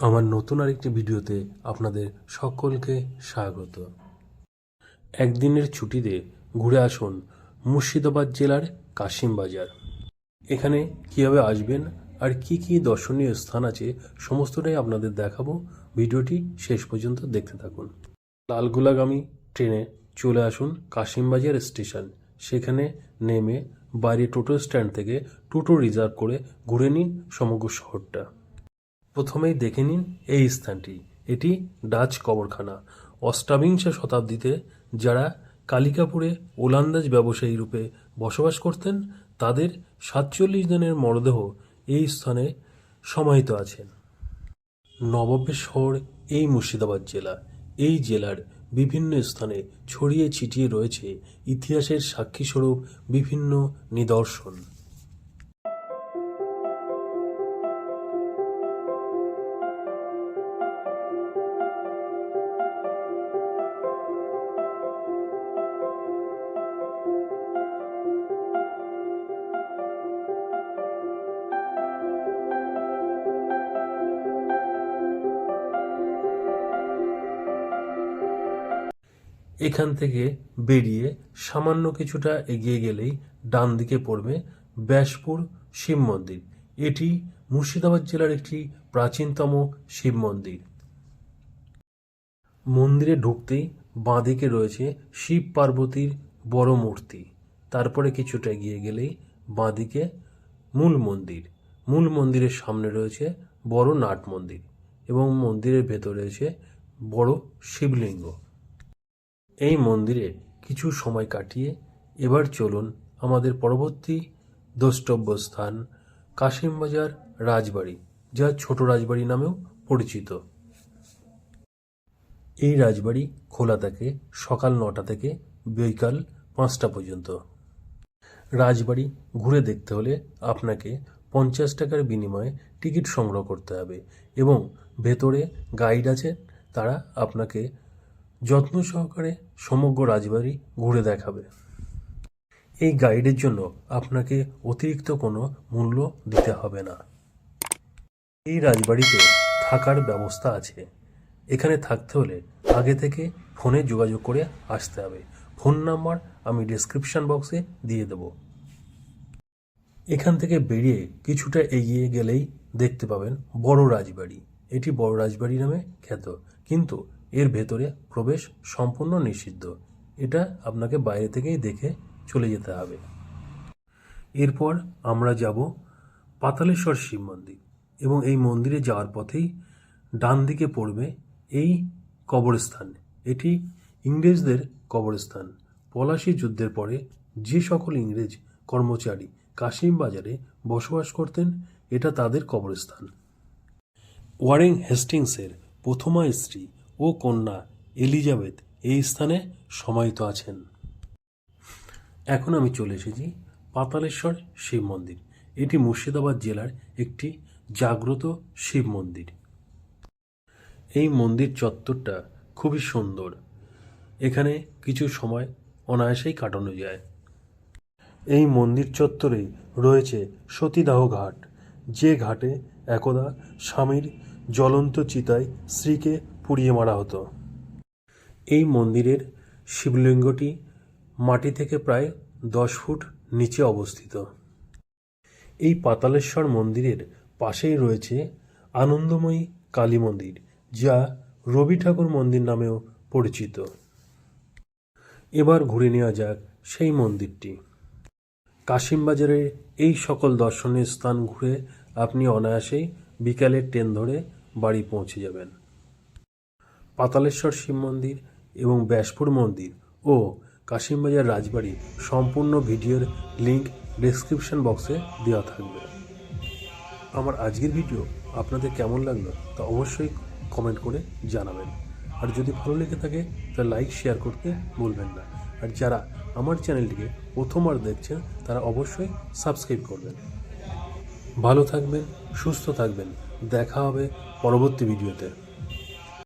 আমার নতুন আরেকটি ভিডিওতে আপনাদের সকলকে স্বাগত। একদিনের ছুটিতে ঘুরে আসুন মুর্শিদাবাদ জেলার কাশিম বাজার। এখানে কীভাবে আসবেন আর কি কি দর্শনীয় স্থান আছে সমস্তটাই আপনাদের দেখাবো। ভিডিওটি শেষ পর্যন্ত দেখতে থাকুন। লালগুলাগামী ট্রেনে চলে আসুন কাশিমবাজার স্টেশন। সেখানে নেমে বাইরে টোটো স্ট্যান্ড থেকে টোটো রিজার্ভ করে ঘুরে নিন সমগ্র শহরটা। প্রথমেই দেখে নিন এই স্থানটি। এটি ডাচ কবরখানা। অষ্টাবিংশ শতাব্দীতে যারা কালিকাপুরে ওলান্দাজ ব্যবসায়ী রূপে বসবাস করতেন, তাদের সাতচল্লিশ জনের মরদেহ এই স্থানে সমাহিত আছেন নবাবের শহর এই মুর্শিদাবাদ জেলা, এই জেলার বিভিন্ন স্থানে ছড়িয়ে ছিটিয়ে রয়েছে ইতিহাসের সাক্ষীস্বরূপ বিভিন্ন নিদর্শন। এখান থেকে বেরিয়ে সামান্য কিছুটা এগিয়ে গেলেই ডান দিকে পড়বে ব্যাসপুর শিব মন্দির। এটি মুর্শিদাবাদ জেলার একটি প্রাচীনতম শিব মন্দির। মন্দিরে ঢুকতেই বাঁদিকে রয়েছে শিব পার্বতীর বড় মূর্তি। তারপরে কিছুটা এগিয়ে গেলেই বাঁদিকে মূল মন্দির। মূল মন্দিরের সামনে রয়েছে বড় নাট মন্দির এবং মন্দিরের ভেতরে রয়েছে বড় শিবলিঙ্গ। এই মন্দিরে কিছু সময় কাটিয়ে এবার চলুন আমাদের পরবর্তী দ্রষ্টব্য স্থান কাশিমবাজার রাজবাড়ি, যা ছোট রাজবাড়ি নামেও পরিচিত। এই রাজবাড়ি খোলা থাকে সকাল নটা থেকে বিকাল পাঁচটা পর্যন্ত। রাজবাড়ি ঘুরে দেখতে হলে আপনাকে পঞ্চাশ টাকার বিনিময়ে টিকিট সংগ্রহ করতে হবে এবং ভেতরে গাইড আছে তারা আপনাকে যত্ন সহকারে সমগ্র রাজবাড়ি ঘুরে দেখাবে। এই গাইডের জন্য আপনাকে অতিরিক্ত কোনো মূল্য দিতে হবে না। এই রাজবাড়িতে থাকার ব্যবস্থা আছে। এখানে থাকতে হলে আগে থেকে ফোনে যোগাযোগ করে আসতে হবে। ফোন নাম্বার আমি ডেসক্রিপশন বক্সে দিয়ে দেব। এখান থেকে বেরিয়ে কিছুটা এগিয়ে গেলেই দেখতে পাবেন বড় রাজবাড়ি। এটি বড় রাজবাড়ি নামে খ্যাত। কিন্তু এর ভেতরে প্রবেশ সম্পূর্ণ নিষিদ্ধ। এটা আপনাকে বাইরে থেকেই দেখে চলে যেতে হবে। এরপর আমরা যাব পাতালেশ্বর শিব মন্দির এবং এই মন্দিরে যাওয়ার পথেই ডান দিকে পড়বে এই কবরস্থান। এটি ইংরেজদের কবরস্থান। পলাশী যুদ্ধের পরে যে সকল ইংরেজ কর্মচারী কাশিম বাজারে বসবাস করতেন, এটা তাদের কবরস্থান। ওয়ারেন হেস্টিংসের প্রথমা স্ত্রী ও কন্যা এলিজাবেথ এই স্থানে সমাহিত আছেন। এখন আমি চলে এসেছি পাতালেশ্বর শিব মন্দির। এটি মুর্শিদাবাদ জেলার একটি জাগ্রত শিব মন্দির। এই মন্দির চত্বরটা খুবই সুন্দর। এখানে কিছু সময় অনায়াসেই কাটানো যায়। এই মন্দির চত্বরেই রয়েছে সতীদাহ ঘাট। যে ঘাটে একদা স্বামীর জ্বলন্ত চিতায় স্ত্রীকে পুড়িয়ে মারা হতো। এই মন্দিরের শিবলিঙ্গটি মাটি থেকে প্রায় দশ ফুট নিচে অবস্থিত। এই পাতালেশ্বর মন্দিরের পাশেই রয়েছে আনন্দময়ী কালী মন্দির, যা রবি ঠাকুর মন্দির নামেও পরিচিত। এবার ঘুরে নেওয়া যাক সেই মন্দিরটি। কাশিমবাজারে এই সকল দর্শনীয় স্থান ঘুরে আপনি অনায়াসেই বিকালের ট্রেন ধরে বাড়ি পৌঁছে যাবেন। পাতালেশ্বর শিব মন্দির এবং ব্যাসপুর মন্দির ও কাশিমবাজার রাজবাড়ি সম্পূর্ণ ভিডিওর লিংক ডেসক্রিপশন বক্সে দেওয়া থাকবে। আমার আজকের ভিডিও আপনাদের কেমন লাগল তা অবশ্যই কমেন্ট করে জানাবেন। আর যদি ভালো লেগে থাকে তাহলে লাইক, শেয়ার করতে ভুলবেন না। আর যারা আমার চ্যানেলটিকে প্রথমবার দেখছেন, তারা অবশ্যই সাবস্ক্রাইব করবেন। ভালো থাকবেন, সুস্থ থাকবেন। দেখা হবে পরবর্তী ভিডিওতে।